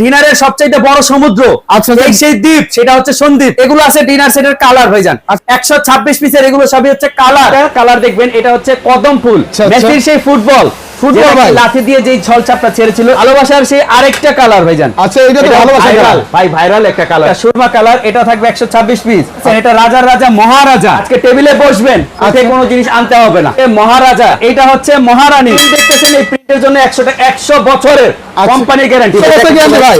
ডিনারের সবচাইতে বড় সমুদ্র। আচ্ছা, এই সেই দ্বীপ সেটা হচ্ছে সন্দ্বীপ। এগুলো আছে ডিনার সেটের কালার হয়ে যান। একশো ছাব্বিশ পিসের এগুলো সবই হচ্ছে কালার কালার দেখবেন এটা হচ্ছে কদম ফুল। আচ্ছা, আচ্ছা। সেই ফুটবল ফুটবল ভাই। লাঠি দিয়ে যেই ছল ছেড়েছিল ভালোবাসার সেই আরেকটা কালার ভাই আচ্ছা এটা তো ভালোবাসা ভাইরাল ভাই ভাইরাল একটা কালার সুরমা কালার এটা থাকবে একশো ছাব্বিশ পিস এটা রাজার রাজা মহারাজা। আজকে টেবিলে বসবেন হাতে। কোনো জিনিস আনতে হবে না। এ মহারাজা এটা হচ্ছে মহারানী। দেখতেছেন এই প্রিন্টের জন্য একশো একশো বছরের আচ্ছা। কোম্পানি গ্যারান্টি ভাই।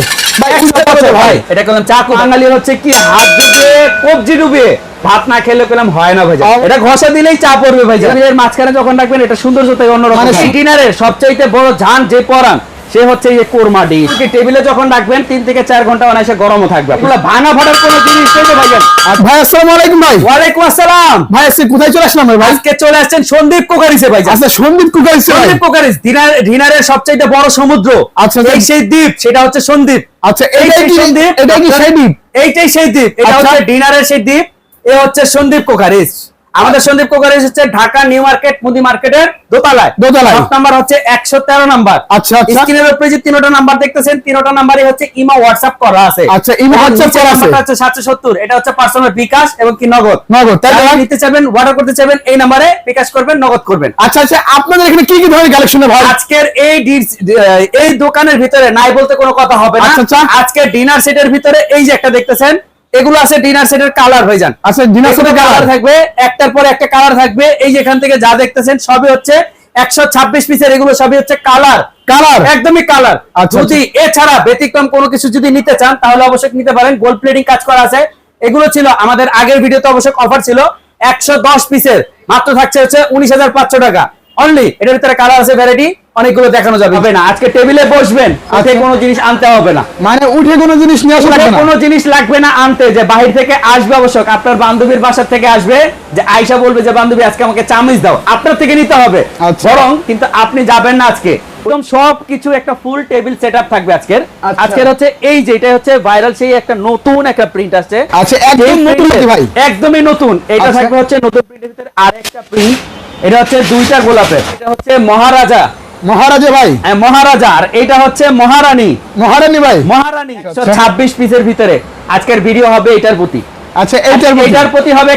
ভাই। এটা করলাম চাকু। বাঙালি হচ্ছে কি হাত ডুবিয়ে কবজি ডুবিয়ে ভাত না খেলে পেলাম হয় না ভাই অব- এটা ঘষা দিলেই চা পড়বে ভাই এর মাঝখানে যখন রাখবেন এটা সৌন্দর্য থেকে অন্যরকম মানে মানে ডিনারের সবচাইতে বড় ঝান যে পরান সে হচ্ছে এই কোরমা ডিশ। টেবিলে যখন রাখবেন তিন থেকে চার ঘণ্টা অনায়াসে গরমও থাকবে। এগুলো ভাঙা ফাটার কোনো জিনিস নেই ভাইজান। ভাই আসসালামু আলাইকুম ভাই। ওয়ালাইকুম আসসালাম। ভাই আজকে কোথায় চলে আসলাম ভাই? আজকে চলে আসছেন সন্দীপ কোকারিসে ভাই আচ্ছা সন্দীপ কুকার ভাই। সন্দীপ কোকারিস ডিনার ডিনারের সবচাইতে বড় সমুদ্র। আচ্ছা, এই আচ্ছা। সেই দ্বীপ সেটা হচ্ছে সন্দীপ। আচ্ছা এই এটাই সেই কি সন্দীপ এটাই কি সেই দ্বীপ? এইটাই সেই দ্বীপ এটা আচ্ছা। হচ্ছে ডিনারের সেই দ্বীপ। এ হচ্ছে সন্দীপ কোকারিস আমাদের সন্দীপ কোকারিস হচ্ছে ঢাকা নিউ মার্কেট মুদি মার্কেটের দোতলায়। দোতলায়। সব নাম্বার হচ্ছে একশো তেরো নাম্বার। আচ্ছা, আচ্ছা। স্ক্রিনের উপরে যে তিনটা নাম্বার দেখতেছেন তিনটা নাম্বারই হচ্ছে ইমো হোয়াটসঅ্যাপ করা আছে। আচ্ছা, ইমো WhatsApp করা আছে। নাম্বারটা হচ্ছে সাতশো সত্তর। এটা হচ্ছে পার্সোনাল বিকাশ এবং কি নগদ। নগদ, তাই নিতে চাইবেন অর্ডার করতে চাইবেন এই নাম্বারে বিকাশ করবেন নগদ করবেন। আচ্ছা আচ্ছা আপনাদের এখানে কি কি ধরনের কালেকশন ভাই? আজকের এই এই দোকানের ভিতরে নাই বলতে কোনো কথা হবে না। আজকের ডিনার সেটের ভিতরে এই যে একটা দেখতেছেন এগুলো আছে ডিনার সেটের কালার হয়ে যান আচ্ছা ডিনার সেটের কালার থাকবে একটার পর একটা কালার থাকবে। এই যেখান থেকে যা দেখতেছেন সবই হচ্ছে একশো ছাব্বিশ পিসের এগুলো সবই হচ্ছে কালার কালার একদমই কালার আচ্ছা, যদি এছাড়া ব্যতিক্রম কোনো কিছু যদি নিতে চান তাহলে অবশ্যই নিতে পারেন। গোল্ড প্লেটিং কাজ করা আছে। এগুলো ছিল আমাদের আগের ভিডিওতে অবশ্যই অফার ছিল একশো দশ পিসের মাত্র থাকছে হচ্ছে উনিশ হাজার পাঁচশো টাকা। অনলি এটার ভিতরে কালার আছে ভ্যারাইটি অনেকগুলো দেখানো যাবে। হবে না আজকে টেবিলে বসবেন হাতে আচ্ছা। কোনো জিনিস আনতে হবে না। মানে উঠে কোনো জিনিস নিয়ে আসা লাগবে না? কোনো জিনিস লাগবে না আনতে যে বাহির থেকে আসবে আবশ্যক আপনার বান্ধবীর বাসার থেকে আসবে যে আয়সা বলবে যে বান্ধবী আজকে আমাকে চামিচ দাও। আপনার থেকে নিতে হবে। আচ্ছা। বরং কিন্তু আপনি যাবেন না আজকে। একদম সব কিছু একটা ফুল টেবিল সেটআপ থাকবে আজকের। আচ্ছা। আজকের হচ্ছে এই যে এটা হচ্ছে ভাইরাল সেই একটা নতুন একটা প্রিন্ট আসছে। আচ্ছা একদম নতুন ভাই? একদমই নতুন। এটা। থাকবে হচ্ছে নতুন প্রিন্টের ভিতরে আরেকটা প্রিন্ট এটা হচ্ছে দুইটা গোলাপের। এটা হচ্ছে মহারাজা। মহারাজা ভাই। হ্যাঁ, মহারাজা আর এটা হচ্ছে মহারানী। মহারানী ভাই। মহারানী আচ্ছা। ছাব্বিশ পিসের ভিতরে। আজকের ভিডিও হবে এটার প্রতি। আচ্ছা এটার প্রতি হবে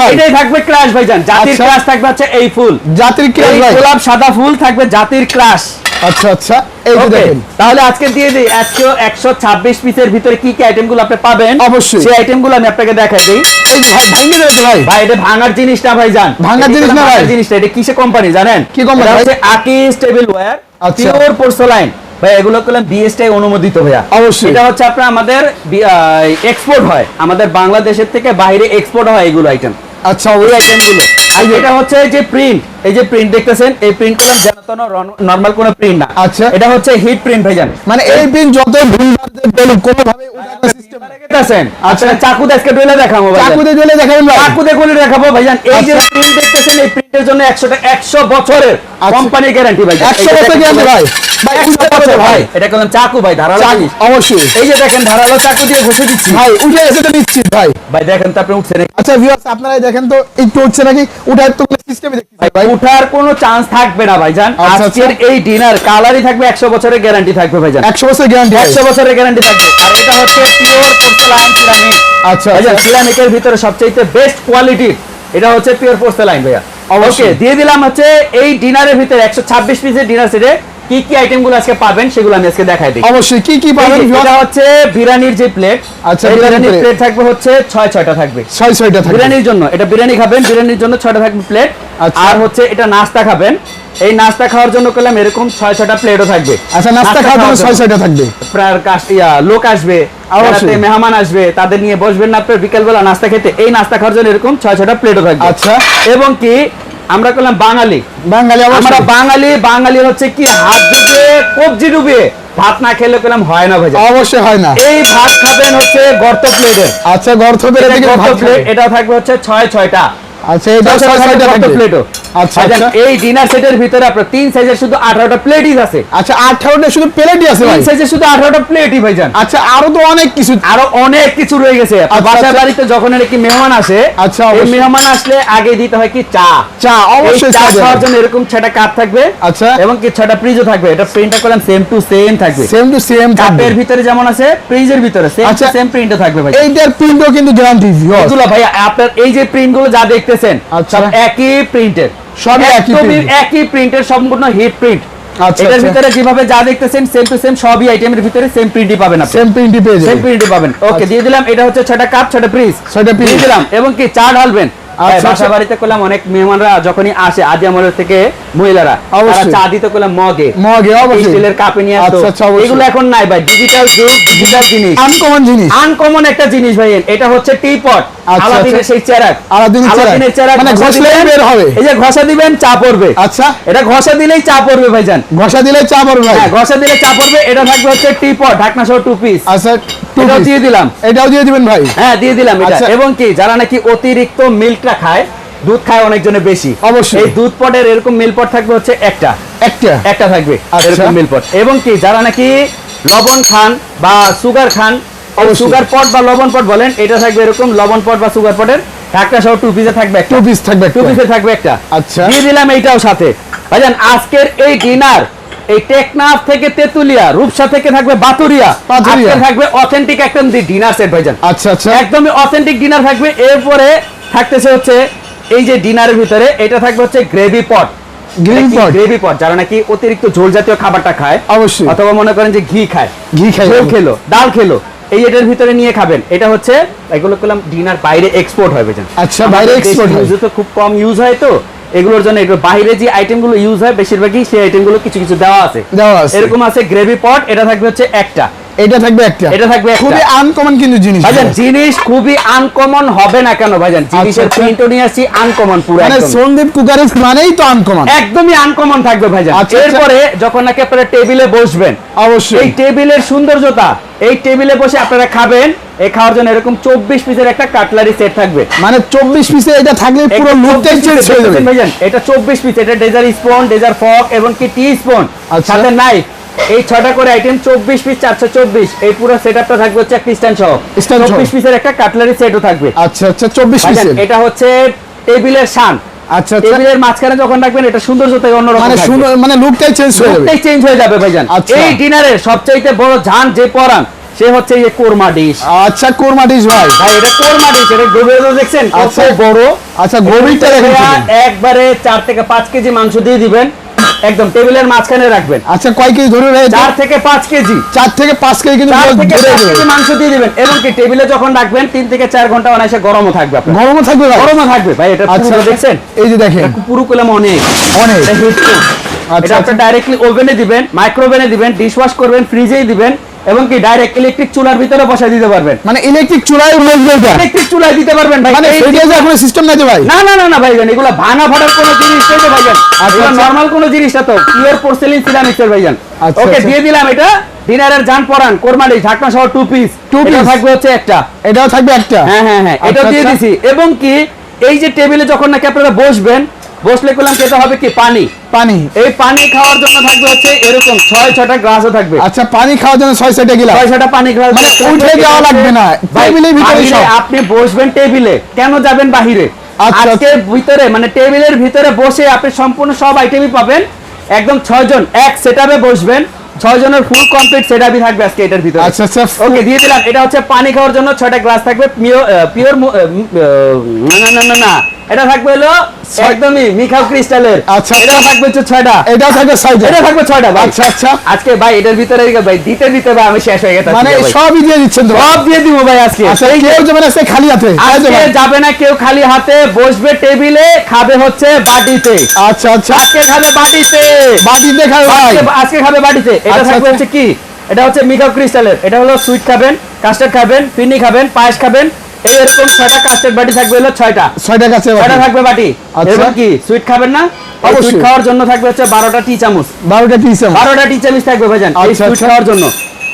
ভাই। এটাই থাকবে ক্লাস ভাইজান। জাতির আচ্ছা। ক্লাস থাকবে হচ্ছে এই ফুল। জাতির ক্রাশ ভাই। গোলাপ সাদা ফুল থাকবে জাতির ক্লাস আচ্ছা আচ্ছা এই যে দেখেন। তাহলে আজকে দিয়ে দিই আজকে একশো ছাব্বিশ পিসের ভিতরে কি কি আইটেমগুলো আপনি পাবেন? অবশ্যই। সেই আইটেমগুলো আমি আপনাকে দেখাই দিই। এই ভাই ভেঙে ভাই। ভাই এটা ভাঙার জিনিস না ভাই জান ভাঙার জিনিস না ভাই। জিনিসটা এটা কিসে কোম্পানি জানেন? কি company এটা? হচ্ছে আকিস টেবিল ওয়্যার। পিওর পোর্সোলাইন ভাই এগুলো করলাম বিএসটাই অনুমোদিত ভাইয়া। অবশ্যই। এটা হচ্ছে আপনার আমাদের এক্সপোর্ট হয়। আমাদের বাংলাদেশের থেকে বাইরে এক্সপোর্ট হয় এগুলো আইটেম আচ্ছা ওই ওই আইটেমগুলো। আর এটা হচ্ছে যে প্রিন্ট এই যে প্রিন্ট দেখতেছেন এই প্রিন্ট করলাম যেন নর্মাল কোনো প্রিন্ট না। আচ্ছা। এটা হচ্ছে হিট প্রিন্ট ভাইজান। মানে এই পিন যত ভুলভাল বলুন কোনো ভাবে উঠানোর সিস্টেম দেখতেছেন? আচ্ছা। চাকু দেখে ডলে দেখাবো ভাইজান। চাকুতে দিলে দেখাবেন ভাই। চাকু ডলে দেখাবো ভাইজান। এই যে আচ্ছা। প্রিন্ট দেখতেছেন এই প্রিন্টের জন্য 100 টাকা 100 বছরের আচ্ছা। কোম্পানির গ্যারান্টি ভাই 100 বছর guarantee ভাই। ভাই, 100 বছর ভাই। ভাই। এটা করলাম চাকু ভাই ধারালো চাকু, অবশ্যই। এই যে দেখেন ধারালো চাকু দিয়ে ঘষে দিচ্ছি। ভাই উঠে তো নিশ্চিত ভাই। ভাই দেখেন তো আপনি উঠছেন আচ্ছা ভিউয়ার্স আপনারাই দেখেন তো একটু উঠছে নাকি? উঠার তো সিস্টেমে দেখতেছি ভাই ভাই উঠার কোনো চান্স থাকবে না ভাইজান। আচ্ছা, আজকের আচ্ছা। এই ডিনার কালারই থাকবে 100 বছরের গ্যারান্টি থাকবে ভাইজান। 100 বছর গ্যারান্টি একশো বছরের গ্যারান্টি থাকবে। আর এটা হচ্ছে পিওর পোর্সেলাইন সিরামিক আচ্ছা আচ্ছা। সিরামিকের ভিতরে সবচেয়ে বেস্ট কোয়ালিটির এটা হচ্ছে পিওর পোর্সেলাইন ভাইয়া। অবশ্যই। দিয়ে দিলাম হচ্ছে এই ডিনারের ভিতরে একশো ছাব্বিশ পিসের ডিনার সেটে কি কি আইটেমগুলো আজকে পাবেন সেগুলো আমি আজকে দেখাই দিই। অবশ্যই কি কি পাবেন এটা হচ্ছে বিরিয়ানির যে প্লেট আচ্ছা, বিরিয়ানির বিরিয়ানির প্লেট থাকবে হচ্ছে ছয় ছয়টা থাকবে। ছয় ছয়টা থাকবে। বিরিয়ানির জন্য এটা বিরিয়ানি খাবেন বিরিয়ানির জন্য ছয়টা থাকবে প্লেট আচ্ছা। আর হচ্ছে এটা নাস্তা খাবেন। এই নাস্তা খাওয়ার জন্য করলাম এরকম ছয় ছয়টা প্লেটও থাকবে। আচ্ছা নাস্তা খাওয়ার জন্য ছয় ছয়টা থাকবে। আপনার কাছ- ইয়া, লোক আসবে। বেড়াতে মেহমান আসবে তাদের নিয়ে বসবেন না আপনার বিকালবেলা নাস্তা খেতে। এই নাস্তা খাওয়ার জন্য এরকম ছয় ছয়টা প্লেটও থাকবে। আচ্ছা। এবং কি আমরা করলাম বাঙালি। বাঙালি আমরা বাঙালি বাঙালি হচ্ছে কি হাত ডুবে কবজি ডুবে ভাত না খেলে করলাম হয় না ভাই অবশ্যই হয় না। এই ভাত খাবেন হচ্ছে গর্ত প্লেটের আচ্ছা গর্ত প্লেট এটা থাকবে হচ্ছে ছয় ছয়টা। আচ্ছা, এটা ছয় ছয় ছয়টা প্লেটও আচ্ছা, আচ্ছা। এই ডিনার সেটের ভিতরে আপনার তিন সাইজের শুধু আঠারোটা প্লেটই আছে। আচ্ছা আঠারোটা শুধু প্লেটই আছে ভাই? তিন সাইজের শুধু আঠারোটা প্লেটই ভাইজান। আচ্ছা আরও তো অনেক কিছু। আরও অনেক কিছু রয়ে গেছে। আপনার আচ্ছা, বাসার আচ্ছা। বাড়িতে যখন এরকম মেহমান আসে আচ্ছা, এই মেহমান আসলে আগে দিতে হয় কি চা। চা অবশ্যই চা চা খাওয়ার জন্য এরকম ছটা কাপ থাকবে আচ্ছা। এবং কি ছটা ফ্রিজও থাকবে। এটা প্রিন্টটা করলাম সেম টু সেম থাকবে। সেম টু সেম থাকবে। কাপের ভিতরে যেমন আছে ফ্রিজের ভিতরে সেম আচ্ছা। সেম প্রিন্টও থাকবে ভাই এইটার প্রিন্টও কিন্তু গ্যারান্টি এগুলো ভাই আপনার এই যে প্রিন্টগুলো যা দেখতেছেন? আচ্ছা। সব একই প্রিন্টের সব একই একই প্রিন্টের সম্পূর্ণ হিট প্রিন্ট আচ্ছা, এটার আচ্ছা। ভিতরে যেভাবে যা দেখতেছেন সেম টু সেম সবই আইটেমের ভিতরে সেম প্রিন্টই পাবেন আপনি। সেম প্রিন্টই পেয়ে সেম প্রিন্টই পাবেন। ওকে। দিয়ে দিলাম এটা হচ্ছে ছটা কাপ ছটা পিস ছটা পিস দিলাম এবং কি চা ঢালবেন। বাসা আচ্ছা। বাড়িতে করলাম অনেক মেহমানরা যখনই আসে আমলের থেকে মহিলারা তারা চা দিতে করলাম মগে। মগে অবশ্যই। স্টিলের কাপে নিয়ে আসতো। আচ্ছা, আচ্ছা। এগুলো এখন নাই ভাই ডিজিটাল যুগ ডিজিটাল জিনিস। আনকমন জিনিস। আনকমন একটা জিনিস ভাই এটা হচ্ছে টি পট আচ্ছা, আলাদিনের আচ্ছা। সেই চেরাক। আলাদিনের আলাদিনের চেরাক মানে বের হবে। এই যে ঘষা দিবেন চা পড়বে। আচ্ছা। এটা ঘষা দিলেই চা পড়বে ভাইজান। ঘষা দিলে চা পড়বে হ্যাঁ ঘষা দিলে চা পড়বে এটা থাকবে হচ্ছে টি পট ঢাকনা সহ টু পিস আচ্ছা। এটাও। দিয়ে দিলাম। এটাও দিয়ে দিবেন ভাই? হ্যাঁ দিয়ে দিলাম এটা। আচ্ছা। এবং কি যারা নাকি অতিরিক্ত মিল্কটা খায় দুধ খায় অনেকজনে বেশি। অবশ্যই। এই দুধ পটের এরকম মিল পট থাকবে হচ্ছে একটা। একটা? একটা থাকবে আচ্ছা। এরকম মিল পট। এবং কি যারা নাকি লবণ খান বা সুগার খান সুগার পট বা লবণ পট বলেন এটা থাকবে এরকম লবণ পট বা সুগার পটের। ঢাকনা সহ টু পিসে থাকবে টু পিস থাকবে টু পিসে থাকবে একটা। আচ্ছা। দিয়ে দিলাম এইটাও সাথে। ভাইজান আজকের এই ডিনার এই টেকনাফ থেকে তেতুলিয়া রূপসা থেকে থাকবে বাতুরিয়া। আজকে থাকবে অথেন্টিক একটা ডিনার সেট ভাইজান আচ্ছা আচ্ছা একদমই অথেন্টিক ডিনার থাকবে এরপরে থাকতেছে হচ্ছে এই যে ডিনারের ভিতরে এটা থাকবে হচ্ছে গ্রেভি পট? গ্রেভি পট যারা নাকি অতিরিক্ত ঝোল জাতীয় খাবারটা খায় অবশ্যই। অথবা মনে করেন যে ঘি খায় ঘি খাই ঝোল খেলো ডাল খেলো এই এটার ভিতরে নিয়ে খাবেন এটা হচ্ছে এগুলো করলাম ডিনার বাইরে এক্সপোর্ট হবে জান আচ্ছা, বাইরে export হয়। তো খুব কম ইউজ হয় তো এগুলোর জন্য এগুলো বাইরে যে আইটেমগুলো ইউজ হয় বেশিরভাগই সেই আইটেমগুলো কিছু কিছু দেওয়া আছে দেওয়া আছে। এরকম আছে গ্রেভি পট এটা থাকবে হচ্ছে একটা এটা থাকবে একটা। এটা থাকবে খুবই আনকমন কিন্তু জিনিস ভাইজান জিনিস খুবই আনকমন হবে না কেন ভাইজান? জিনিসের আচ্ছা। প্রিন্টও নিয়ে আসছি আনকমন পুরো মানে সন্দীপ কুকারিস মানেই তো আনকমন একদমই আনকমন থাকবে ভাইজান। আচ্ছা, আচ্ছা। এরপরে যখন নাকি আপনারা টেবিলে বসবেন অবশ্যই। এই টেবিলের সৌন্দর্যতা এই টেবিলে বসে আপনারা খাবেন এই খাওয়ার জন্য এরকম চব্বিশ পিসের একটা কাটলারি সেট থাকবে। মানে চব্বিশ পিসে এটা থাকলে পুরো লুকটাই 24 চেঞ্জ হয়ে যাবে। ভাইজান? এটা চব্বিশ পিস এটা ডেজার স্পুন ডেজার ফক এবং কি টি স্পুন। আচ্ছা। সাথে নাইফ এই ছটা করে আইটেম চব্বিশ পিস চারশো চব্বিশ। এই পুরো সেট আপটা থাকবে হচ্ছে একটা স্ট্যান্ড সহ। চব্বিশ পিসের একটা কাটলারি সেটও থাকবে। আচ্ছা আচ্ছা চব্বিশ এটা হচ্ছে টেবিলের শান। আচ্ছা আচ্ছা। টেবিলের মাঝখানে যখন রাখবেন এটা সৌন্দর্যতাই অন্যরকম মানে সুন্দর মানে লুকটাই চেঞ্জ হয়ে যাবে। লুকটাই চেঞ্জ হয়ে যাবে ভাইজান। আচ্ছা। এই ডিনারের সবচাইতে বড় ঝান যে পরান সে হচ্ছে এই কোরমা ডিশ আচ্ছা কোরমা ডিশ ভাই। ভাই এটা কোরমা ডিশ এটা দেখছেন আচ্ছা। বড়। আচ্ছা গভীরটা দেখেন একবারে চার থেকে পাঁচ কেজি মাংস দিয়ে দিবেন। একদম টেবিলের মাঝখানে রাখবেন। আচ্ছা কয় কেজি ধরে রাখবেন চার থেকে পাঁচ কেজি। চার থেকে পাঁচ কেজি কিন্তু মাংস দিয়ে দিবেন এবং কি টেবিলে যখন রাখবেন তিন থেকে চার ঘণ্টা অনায়াসে গরমও থাকবে গরমও থাকবে গরমও থাকবে ভাই এটা পুরো আচ্ছা। দেখছেন? এই যে দেখেন। পুরো করলাম অনেক। অনেক। এটা হিট আচ্ছা, আচ্ছা। ডাইরেক্টলি ওভেনে দিবেন মাইক্রোওভেনে দিবেন ডিশওয়াশ করবেন ফ্রিজেই দিবেন। এবং কি ডাইরেক্ট ইলেকট্রিক চুলার ভিতরে বসাই দিতে পারবেন। মানে ইলেকট্রিক চুলায় ইলেকট্রিক চুলায় দিতে পারবেন ভাই। মানে এই- যে কোনো সিস্টেম নাই তো ভাই? না না না না ভাইজান এগুলো ভাঙা ফাটার কোনো জিনিস নেই তো ভাইজান। এগুলো আচ্ছা। নরমাল কোনো জিনিস না তো। পিওর পোর্সেলিন সিরামিক্সের ভাইজান। আচ্ছা, ওকে আচ্ছা। দিয়ে দিলাম এটা। ডিনারের জান পরান কোরমালি ঢাকনা সহ টু পিস Two এটা থাকবে হচ্ছে একটা। এটাও থাকবে একটা? হ্যাঁ হ্যাঁ হ্যাঁ এটা আচ্ছা, দিয়ে আচ্ছা। দিছি। এবং কি এই যে টেবিলে যখন নাকি আপনারা বসবেন বসলে করলাম খেতে হবে কি? পানি। পানি। এই পানি খাওয়ার জন্য থাকবে হচ্ছে এরকম ছয় ছটা গ্লাসও থাকবে। আচ্ছা পানি খাওয়ার জন্য ছয় ছয়টা গিলাস। ছয় ছটা পানি গ্লাস মানে উঠে যাওয়া লাগবে না, টেবিলের ভিতরে। আপনি বসবেন টেবিলে। কেন যাবেন বাহিরে? আচ্ছা, আজকে ভিতরে মানে টেবিলের ভিতরে বসে আপনি সম্পূর্ণ সব আইটেমই পাবেন। একদম ছয় জন এক সেটআপে বসবেন। ছয় জনের ফুল কমপ্লিট সেটআপই থাকবে আজকে এটার ভিতরে। আচ্ছা আচ্ছা। ওকে দিয়ে দিলাম। এটা হচ্ছে পানি খাওয়ার জন্য ছয়টা গ্লাস থাকবে। পিওর না না না না। এটা থাকবে হলো একদমই মিখাও ক্রিস্টালের। আচ্ছা, এটা থাকবে হচ্ছে ছয়টা। এটাও থাকবে ছয়টা। এটা থাকবে ছয়টা আচ্ছা আচ্ছা। আজকে ভাই এটার ভিতরে ভাই দিতে দিতে ভাই আমি শেষ হয়ে গেছে মানে সবই দিয়ে দিচ্ছেন তো? সব দিয়ে দিব ভাই আজকে। আচ্ছা কেউ যাবে না খালি হাতে। আজকে যাবে। না কেউ খালি হাতে বসবে টেবিলে খাবে হচ্ছে বাটিতে। আচ্ছা আচ্ছা। আজকে খাবে বাটিতে। বাটিতে খাবে আজকে- খাবে বাটিতে। এটা আচ্ছা, থাকবে আচ্ছা। হচ্ছে কি? এটা হচ্ছে মিকাপ ক্রিস্টালের। এটা হলো সুইট খাবেন কাস্টার্ড খাবেন ফিনি খাবেন পায়েস খাবেন এই এরকম ছয়টা কাস্টার্ড বাটি থাকবে হলো ছয়টা। ছয়টা কাছে ছয়টা থাকবে বাটি। আচ্ছা। এরকম কি সুইট খাবেন না। সুইট খাওয়ার জন্য থাকবে হচ্ছে বারোটা টি চামচ। বারোটা টি চামচ। বারোটা টি চামচ থাকবে ভাইজান এই আচ্ছা, সুইট আচ্ছা। খাওয়ার জন্য।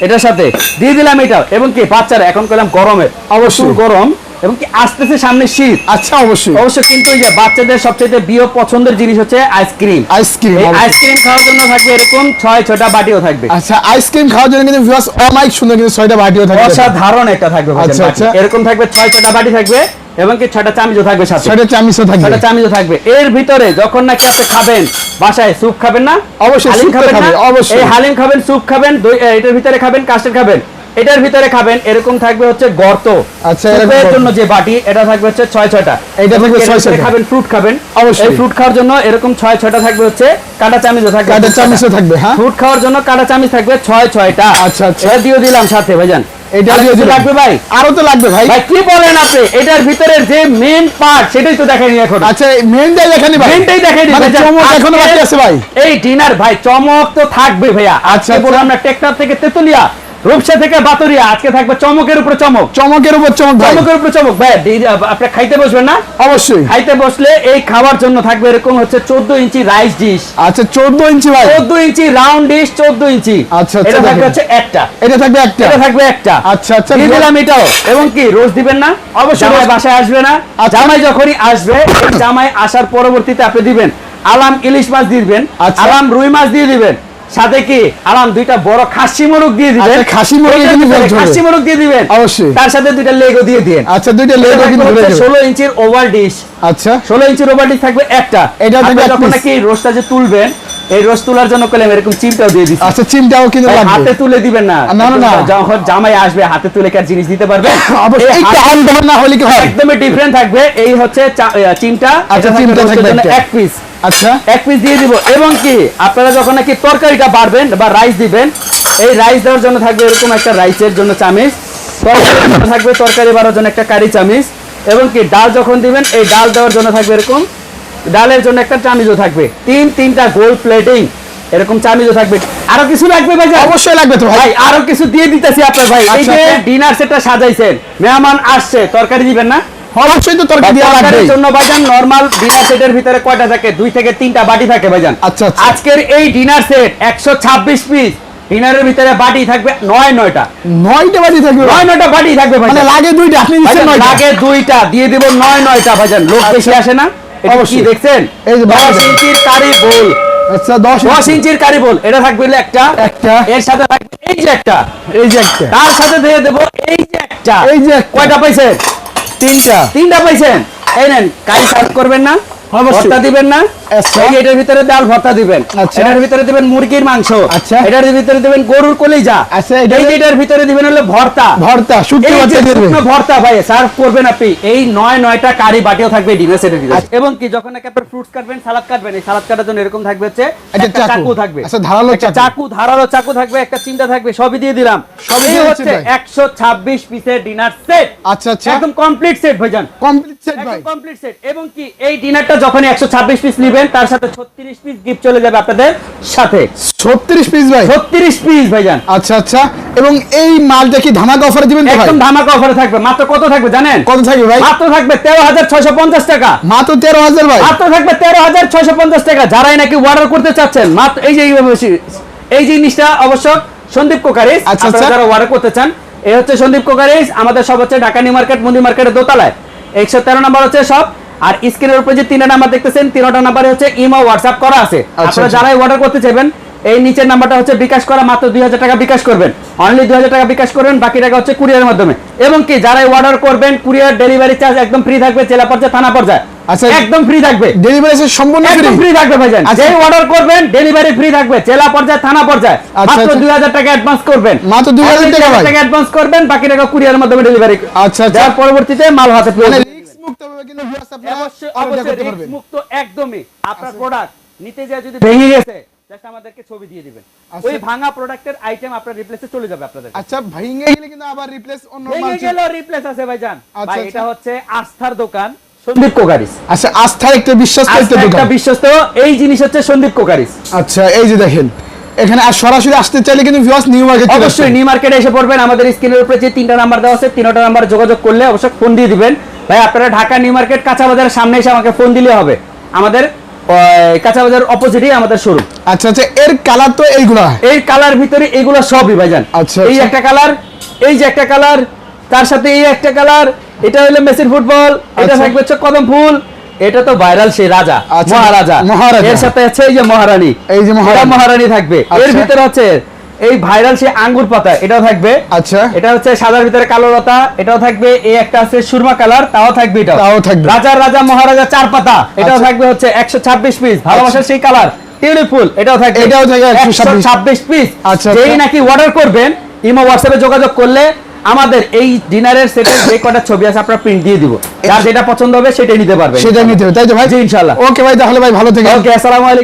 এটার সাথে দিয়ে দিলাম এটা এবং কি বাচ্চারা এখন করলাম গরমে অবশ্যই। গরম। এবং কি আসতেছে সামনে শীত? আচ্ছা অবশ্যই। অবশ্য কিন্তু ওই যে বাচ্চাদের সবচেয়ে প্রিয় পছন্দের জিনিস হচ্ছে আইসক্রিম। আইসক্রিম আইসক্রিম খাওয়ার জন্য থাকবে এরকম ছয় ছয়টা বাটিও থাকবে। আচ্ছা আইসক্রিম খাওয়ার জন্য কিন্তু ভিউয়ার্স অনেক সুন্দর কিন্তু ছয়টা বাটিও থাকে অসাধারণ একটা থাকবে আচ্ছা। আচ্ছা। এরকম থাকবে ছয় ছয়টা বাটি থাকবে এবং কি ছয়টা চামচও থাকবে সাথে। ছয়টা চামিচও থাকবে। ছয়টা চামচও থাকবে। এর ভিতরে যখন নাকি আপনি খাবেন বাসায় স্যুপ খাবেন না? অবশ্যই, হালিম স্যুপ খাবেন খাবে, অবশ্যই। এই হালিম খাবেন স্যুপ খাবেন এটার ভিতরে খাবেন কাস্টার্ড খাবেন। এটার ভিতরে খাবেন এরকম থাকবে হচ্ছে গর্ত। আচ্ছা, গর্ত। জন্য যে বাটি এটা থাকবে হচ্ছে ছয় ছয়টা। এইটা এবং থাকবে এর ছয় ভিতরে ছয়টা। খাবেন ফ্রুট খাবেন। অবশ্যই। এই ফ্রুট খাওয়ার জন্য এরকম ছয় ছয়টা থাকবে হচ্ছে কাটা চামচও থাকবে। কাটা চামিচও থাকবে হ্যাঁ? ফ্রুট খাওয়ার জন্য কাটা চামচ থাকবে ছয় ছয়টা। আচ্ছা, আচ্ছা। এটা দিয়ে দিলাম সাথে ভাইজান। এটা দিয়ে লাগবে ভাই? আরও তো লাগবে ভাই। ভাই কি বলেন আপনি? এটার ভিতরে যে মেন পার্ট সেটাই তো দেখাইনি এখন। আচ্ছা মেনটাই দেখানি ভাই। দেখাইনি মানে চমক এখনও বাকি আছে ভাই। এই ডিনার ভাই চমক তো থাকবে ভাইয়া। আচ্ছা। বললাম না টেকনাফ থেকে তেতুলিয়া। রূপসা থেকে বাতরিয়া আজকে থাকবে চমকের উপরে চমক। চমকের উপর চমক চমকের উপরে চমক। ভাই আপনি খাইতে বসবেন না? অবশ্যই। খাইতে বসলে এই খাওয়ার জন্য থাকবে এরকম হচ্ছে চোদ্দ ইঞ্চি রাইস ডিশ। আচ্ছা চোদ্দ ইঞ্চি ভাই। চোদ্দ ইঞ্চি রাউন্ড ডিশ চোদ্দ ইঞ্চি। আচ্ছা, আচ্ছা, এটা থাকবে হচ্ছে একটা। এটা থাকবে একটা। এটা থাকবে একটা। আচ্ছা, আচ্ছা, দিয়ে দিলাম এটাও। এবং কি রোজ দিবেন না? অবশ্যই জামাই বাসায় আসবে না? আচ্ছা। জামাই যখনই আসবে জামাই আসার পরবর্তীতে আপনি দিবেন। আলাম ইলিশ মাছ দিবেন। আচ্ছা। আলাম রুই মাছ দিয়ে দিবেন। সাথে কি আলাম দুইটা বড় খাসি মোরগ দিয়ে দিবেন? আচ্ছা, খাসি মোরগ। খাসি মোরগ দিয়ে দিবেন। অবশ্যই। তার সাথে দুইটা লেগো দিয়ে দিন। আচ্ছা দুইটা লেগো কিন্তু ধরে যাবে। ষোলো ইঞ্চির ওভার ডিশ আচ্ছা। ষোলো ইঞ্চির ওভার ডিশ থাকবে একটা। এটা থাকবে যখন নাকি রোস্টটা যে তুলবেন এই রোস্ট তোলার জন্য কলম এরকম চিমটাও দিয়ে দিচ্ছি আচ্ছা চিমটাও কিন্তু লাগবে। হাতে তুলে দিবেন না। না, না। যখন জামাই আসবে হাতে তুলে কি আর জিনিস দিতে পারবে? অবশ্যই একটু আন না হলে কি হয়? একদমই ডিফারেন্ট থাকবে। এই হচ্ছে চিমটা। আচ্ছা, চিমটা থাকবে এক পিস আচ্ছা। এক পিস দিয়ে দিব। এবং কি আপনারা যখন নাকি তরকারিটা বাড়বেন বা রাইস দিবেন এই রাইস দেওয়ার জন্য থাকবে এরকম একটা রাইসের জন্য চামিচ। তরকারির জন্য থাকবে তরকারি বাড়ার জন্য একটা কারি চামিচ। এবং কি ডাল যখন দিবেন এই ডাল দেওয়ার জন্য থাকবে এরকম ডালের জন্য একটা চামিচও থাকবে। তিন তিনটা গোল প্লেটিং এরকম চামিচও থাকবে। আরও কিছু লাগবে ভাই অবশ্যই লাগবে তো ভাই। আরও কিছু দিয়ে দিতেছি আপনার ভাই। এই আচ্ছা, যে আচ্ছা। ডিনার সেটটা সাজাইছেন। মেহমান আসছে তরকারি দিবেন না? অবশ্যই তো তরকারি দেওয়া লাগবে জন্য ভাইজান নরমাল ডিনার সেটের ভিতরে কয়টা থাকে? দুই থেকে তিনটা বাটি থাকে ভাইজান আচ্ছা, আচ্ছা। আজকের এই ডিনার সেট একশো ছাব্বিশ পিস ডিনারের ভিতরে বাটি থাকবে নয় নয়টা। নয়টা বাজি থাকবে। নয় নয়টা বাটি থাকবে মানে লাগে দুইটা আপনি দিচ্ছেন নয়টা। লাগে দুইটা দিয়ে দিব নয় নয়টা ভাইজান লোক বেশি আসে না? এটা কি দেখছেন? এই যে বাটি দশ দেখেন। ইঞ্চির কারি বোল। আচ্ছা দশ দশ ইঞ্চি। ইঞ্চির কারি বোল। এটা থাকবে একটা। একটা। এর সাথে থাকবে এই যে একটা। এই যে একটা। তার সাথে দিয়ে দেবো এই যে একটা। এই যে কয়টা পাইছেন? তিনটা। তিনটা পাইছেন। এই নেন কাজ সার্ভ করবেন না অবশ্যই। দিবেন না। এটার ভিতরে ডাল ভর্তা দিবেন। আচ্ছা। এটার ভিতরে দিবেন মুরগির মাংস। আচ্ছা। এটার ভিতরে দিবেন গরুর কলিজা। আচ্ছা, এটার- ভিতরে দিবেন হলো ভর্তা। ভর্তা ভর্তা ভাই সার্ভ করবেন আপনি। এই নয় নয়টা কারি বাটিও থাকবে ডিনার সেটের ভিতরে আচ্ছা। এবং কি যখন ফ্রুটস কাটবেন সালাদ কাটবেন এই সালাদ কাটার জন্য এরকম থাকবে হচ্ছে একটা চাকু। থাকবে। আচ্ছা, ধারালো চাকু। চাকু ধারালো চাকু থাকবে একটা চিন্তা থাকবে সবই দিয়ে দিলাম। সবই হচ্ছে দিচ্ছেন ভাই। একশো ছাব্বিশ পিসের ডিনার সেট আচ্ছা আচ্ছা। একদম কমপ্লিট সেট ভাইজান। কমপ্লিট সেট ভাই। কমপ্লিট সেট এবং কি এই ডিনারটা যখন 126 পিস নেবেন তার সাথে 36 পিস গিফট চলে যাবে আপনাদের সাথে। 36 পিস ভাই? 36 পিস ভাইজান। আচ্ছা আচ্ছা। এবং এই মালটা কি ধামাকা অফারে দিবেন ভাই? একদম ধামাকা অফারে থাকবে। মাত্র কত থাকবে জানেন? কত থাকবে ভাই? মাত্র থাকবে 13650 টাকা। মাত্র তেরো হাজার ভাই? মাত্র থাকবে 13650 টাকা। যারাই নাকি অর্ডার করতে চাচ্ছেন মাত্র এই যে এই জিনিসটা অবশ্য সন্দীপ কোকারিস আচ্ছা, আপনারা আচ্ছা। যারা অর্ডার করতে চান এই হচ্ছে সন্দীপ কোকারিস আমাদের সব হচ্ছে ঢাকা নিউ মার্কেট মন্দির মার্কেটের দোতলায়। একশো তেরো নাম্বার হচ্ছে সব আর স্ক্রিনের উপরে যে তিনটা নাম্বার দেখতেছেন তিনটা নাম্বারে হচ্ছে ইমো হোয়াটসঅ্যাপ করা আছে। আপনারা আচ্ছা। যারাই অর্ডার করতে চাইবেন এই নিচের নাম্বারটা হচ্ছে বিকাশ করা মাত্র দুই হাজার টাকা বিকাশ করবেন। অনলি দুই হাজার টাকা বিকাশ করবেন বাকি টাকা হচ্ছে কুরিয়ারের মাধ্যমে। এবং কি যারাই অর্ডার করবেন কুরিয়ার ডেলিভারি চার্জ একদম ফ্রি থাকবে জেলা পর্যায়ে থানা পর্যায়ে। আচ্ছা। একদম ফ্রি থাকবে। ডেলিভারি সম্পূর্ণ একদম ফ্রি থাকবে ভাইজান। আচ্ছা। যেই অর্ডার করবেন ডেলিভারি ফ্রি থাকবে জেলা পর্যায়ে থানা পর্যায়ে। আচ্ছা, মাত্র আচ্ছা। 2000 টাকা অ্যাডভান্স করবেন। মাত্র 2000 টাকা টাকা অ্যাডভান্স করবেন বাকি টাকা কুরিয়ারের মাধ্যমে ডেলিভারি আচ্ছা, আচ্ছা। যার পরবর্তীতে মাল হাতে পেয়ে আপনারা অবশ্যই অবশ্যই মুক্ত একদমই। আপনার প্রোডাক্ট নিতে যায় যদি ভেঙে গেছে। জাস্ট আমাদেরকে ছবি দিয়ে দিবেন। আচ্ছা। ওই ভাঙা প্রোডাক্টের আইটেম আপনার রিপ্লেসে চলে যাবে আপনাদের আচ্ছা ভেঙে গেলে কিন্তু আবার রিপ্লেস অন্য ভেঙে গেলেও রিপ্লেস আছে ভাইজান। আচ্ছা, ভাই আচ্ছা। এটা হচ্ছে আস্থার দোকান। সন্দীপ কোকারিস। আচ্ছা আস্থার একটা বিশ্বাস করতে আস্থা একটা বিশ্বস্ত এই জিনিস হচ্ছে সন্দীপ কোকারিস। আচ্ছা এই যে দেখেন এখানে আর সরাসরি আসতে চাইলে কিন্তু ভিউয়ার্স নিউ মার্কেট অবশ্যই নিউ মার্কেটে এসে পড়বেন। আমাদের স্ক্রিনের উপরে যে তিনটা নাম্বার দেওয়া আছে তিনটা নাম্বার যোগাযোগ করলে অবশ্যই ফোন দিয়ে দিবেন। ভাই আপনারা ঢাকা নিউ মার্কেট কাঁচা বাজারের সামনে এসে আমাকে ফোন দিলে হবে আমাদের কাঁচা বাজার অপোজিটই আমাদের শোরুম আচ্ছা আচ্ছা এর কালার তো এইগুলা এই কালার ভিতরে এগুলো সবই ভাইজান আচ্ছা, এই আচ্ছা। একটা কালার এই যে একটা কালার তার সাথে এই একটা কালার এটা হলো মেসির ফুটবল এটা আচ্ছা। থাকবে হচ্ছে কদম ফুল এটা তো ভাইরাল সেই রাজা আচ্ছা, মহারাজা মহারাজা। এর সাথে আছে এই যে মহারানী এই যে মহারানী। থাকবে এর। ভিতরে হচ্ছে এই ভাইরাল সেই আঙ্গুর পাতা এটাও থাকবে। আচ্ছা। এটা হচ্ছে সাদার ভিতরে কালো লতা এটাও থাকবে এই একটা আছে সুরমা কালার তাও থাকবে এটা তাও থাকবে। রাজা রাজা মহারাজা চার পাতা এটাও আচ্ছা। থাকবে হচ্ছে একশো ছাব্বিশ পিস ভালোবাসার সেই কালার। টিউলিপ ফুল এটাও থাকবে। এটাও থাকবে 126 ছাব্বিশ পিস আচ্ছা, যেই আচ্ছা। নাকি অর্ডার করবেন ইমো হোয়াটসঅ্যাপে যোগাযোগ করলে আমাদের এই ডিনারের সেটের যে কটা ছবি আছে আপনারা প্রিন্ট দিয়ে দিব। যার যেটা পছন্দ হবে সেটাই নিতে পারবেন। সেটাই নিতে হবে তাই তো ভাই? জি ইনশাল্লাহ ওকে ভাই তাহলে ভাই ভালো থেকে ওকে আসসালামু আলাইকুম।